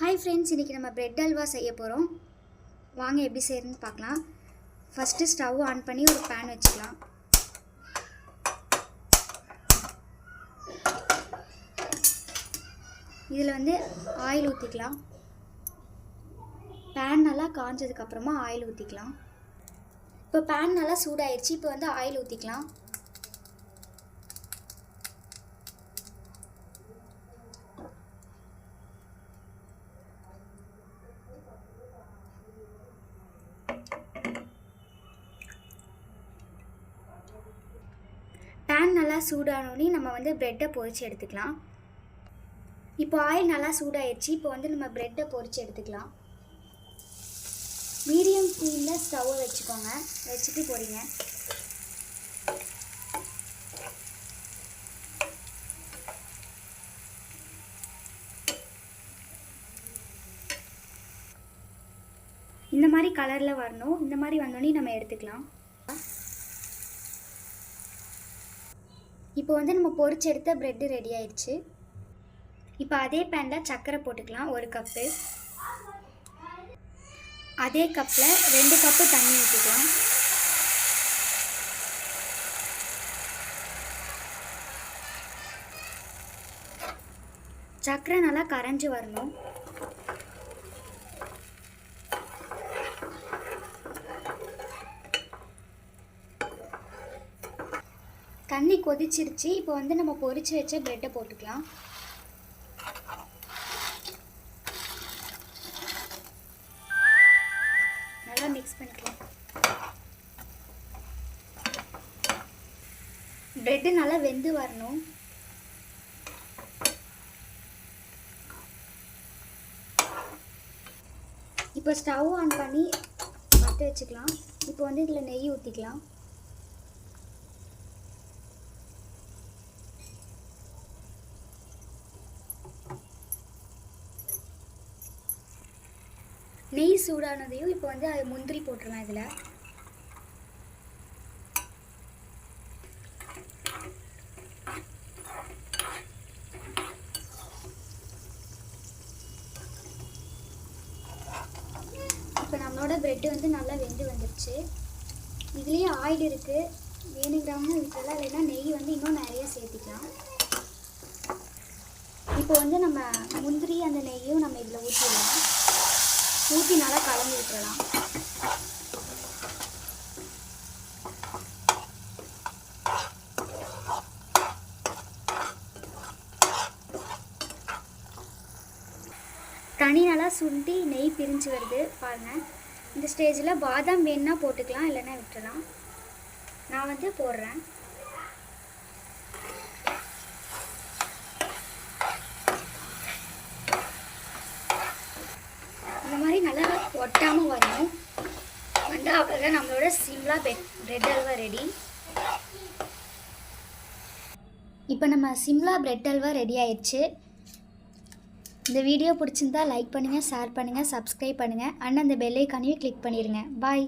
Hi friends இன்றைக்கி நம்ம bread halwa செய்ய போகிறோம் வாங்க எப்படி செய்யறதுன்னு பார்க்கலாம். ஃபஸ்ட்டு ஸ்டவ் ஆன் பண்ணி ஒரு பேன் வச்சுக்கலாம். இதில் வந்து ஆயில் ஊற்றிக்கலாம் பேன் நல்லா காஞ்சதுக்கப்புறமா ஆயில் ஊற்றிக்கலாம் இப்போ பேன் நல்லா சூடாயிருச்சு இப்போ வந்து ஆயில் ஊற்றிக்கலாம் பேன் நல்லா சூடானோடனே நம்ம வந்து ப்ரெட்டை பொறிச்சு எடுத்துக்கலாம். இப்போ ஆயில் நல்லா சூடாயிடுச்சு இப்போ வந்து நம்ம ப்ரெட்டை பொறிச்சு எடுத்துக்கலாம். மீடியம் ஃப்ளேமில் ஸ்டவ்வை வச்சுக்கோங்க. வச்சுட்டு போகிறீங்க இந்த மாதிரி கலரில் வரணும். இந்த மாதிரி வந்தோடனே நம்ம எடுத்துக்கலாம். இப்போ வந்து நம்ம பொறிச்செடுத்த ப்ரெட்டு ரெடி ஆயிடுச்சு. இப்போ அதே பேனில் சர்க்கரை போட்டுக்கலாம் ஒரு கப்பு அதே கப்பில் ரெண்டு கப்பு தண்ணி ஊற்றிக்கலாம் சர்க்கரை நல்லா கரைஞ்சி வரணும். தண்ணி கொதிச்சிருச்சு. இப்போ வந்து நம்ம பொரிச்சு வச்ச ப்ரெட்டை போட்டுக்கலாம். நல்லா மிக்ஸ் பண்ணிக்கலாம். ப்ரெட்டு நல்லா வெந்து வரணும். இப்போ ஸ்டவ் ஆன் பண்ணி மற்ற வச்சுக்கலாம். இப்போ வந்து இதில் நெய் ஊற்றிக்கலாம் நெய் சூடானதையும் இப்போ வந்து அது முந்திரி போட்டுருவேன் இதில். இப்போ நம்மளோட ப்ரெட்டு வந்து நல்லா வெந்து வந்துடுச்சு இதுலேயே ஆயில் இருக்குது வேணுங்கிறவங்க விட்டுலாம் இல்லைன்னா நெய் வந்து இன்னும் நிறைய சேர்த்திக்கலாம். இப்போ வந்து நம்ம முந்திரி அந்த நெய்யும் நம்ம இதில் ஊற்றிடலாம் ஊற்றி நல்லா கலந்து விட்டுறலாம். தனி நல்லா சுண்டி நெய் பிரிஞ்சு வருது பாருங்கள் இந்த ஸ்டேஜில் பாதாம் வேணுன்னா போட்டுக்கலாம் இல்லைன்னா விட்டுறலாம். நான் வந்து போடுறேன் இந்த மாதிரி நல்லா ஒட்டாமல் வரணும். வந்தா அவ்வளோதான் நம்மளோட சிம்லா பெட் பிரெட் அல்வா ரெடி இப்போ நம்ம சிம்லா பிரெட் அல்வா ரெடி ஆயிடுச்சு. இந்த வீடியோ பிடிச்சிருந்தா லைக் பண்ணுங்கள் ஷேர் பண்ணுங்கள் சப்ஸ்கிரைப் பண்ணுங்கள் அண்ட் அந்த பெல்லைக்கானையும் கிளிக் பண்ணிடுங்க பாய்